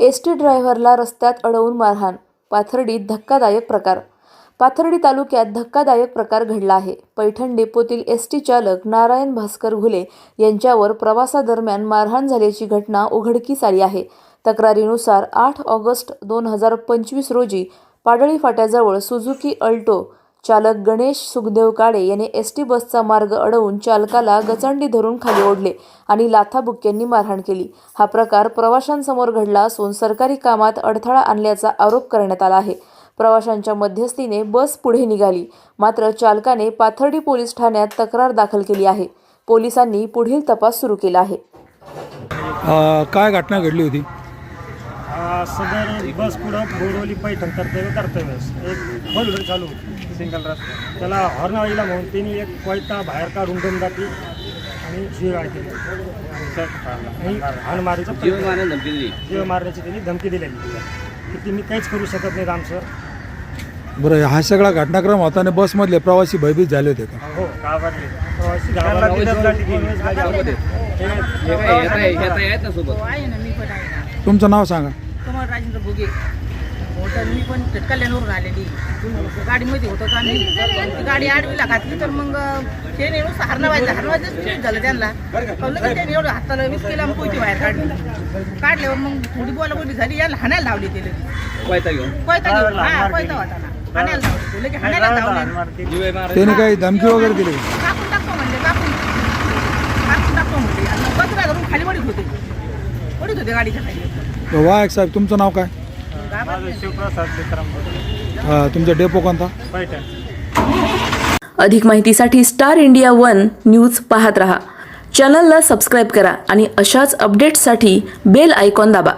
S T ड्रायव्हरला रस्त्यात अडवून मारहाण पाथर्डीत धक्कादायक प्रकार. पाथर्डी तालुक्यात धक्कादायक प्रकार घडला आहे. पैठण डेपोतील एस टी चालक नारायण भास्कर घुले यांच्यावर प्रवासादरम्यान मारहाण झाल्याची घटना उघडकीस आली आहे. तक्रारीनुसार आठ ऑगस्ट दोन हजार पंचवीस रोजी पाडळी फाट्याजवळ सुझुकी अल्टो चालक गणेश सुखदेव काळे यांनी एस टी बसचा मार्ग अडवून चालकाला गचंडी धरून खाली ओढले आणि लाथाबुक्क्यांनी मारहाण केली. हा प्रकार प्रवाशांसमोर घडला असून सरकारी कामात अडथळा आणल्याचा आरोप करण्यात आला आहे. प्रवाशांच्या मध्यस्थीने बस पुढे निघाली. मात्र चालकाने पाथर्डी पोलीस ठाण्यात तक्रार दाखल केली आहे. पोलिसांनी पुढील तपास सुरू केला आहे. काय घटना घडली होती? सदर बस पुढं बोरवली पैठण कर्तव्य कर्तव्यस एक फोर व्हीलर चालू होती. सिंगल रस्ता. त्याला हॉर्न वाजला म्हणून त्यांनी एक कोयता बाहेर काढून दमदाटी आणि शिवगाळ केली आणि हाणमारीचा जीव मारायला धमकी दिली. जीव मारण्याची त्यांनी धमकी दिलेली. की ती मी काहीच करू शकत नाही आमचं. बरं हा सगळा घटनाक्रम होता आणि बसमधले प्रवासी भयभीत झाले होते का? हो प्रवासी ना सोबत तुमचं नाव सांगा. राजेंद्र भोगे. हो तर मी पण कल्याणवरून आलेली. गाडीमध्ये होतो का मी ती गाडी आडवीला घातली तर मग ते नेऊन हरणावायचं हरणावायचं झालं त्यांना. कळलं की त्याने एवढं हाताला वीस केला मग पोयची बाहेर काढली. काढल्यावर मग थोडी बोला बोली झाली. याला हाणायला लावली ते लगेच. पैता घेऊन? कोयता घेऊन. हा कोयता होता ना हाणायला लावली ते. लगेच हाणायला लावली जीव मार त्याने काही धमकी वगैरे दिली? कापून टाकतो म्हणले कापून कापून टाकतो बसला धरून खाली वडीत होते. वडीत होते गाडीच्या खाली वाहक साहेब तुमचं नाव काय? माझं शिवप्रसाद सीताराम भोसले. अ, तुमचा डेपो कोणता? पैठण. अधिक माहितीसाठी स्टार इंडिया वन न्यूज पाहत रहा. चॅनलला सबस्क्राईब करा आणि अशाच अपडेट्ससाठी बेल आयकॉन दाबा.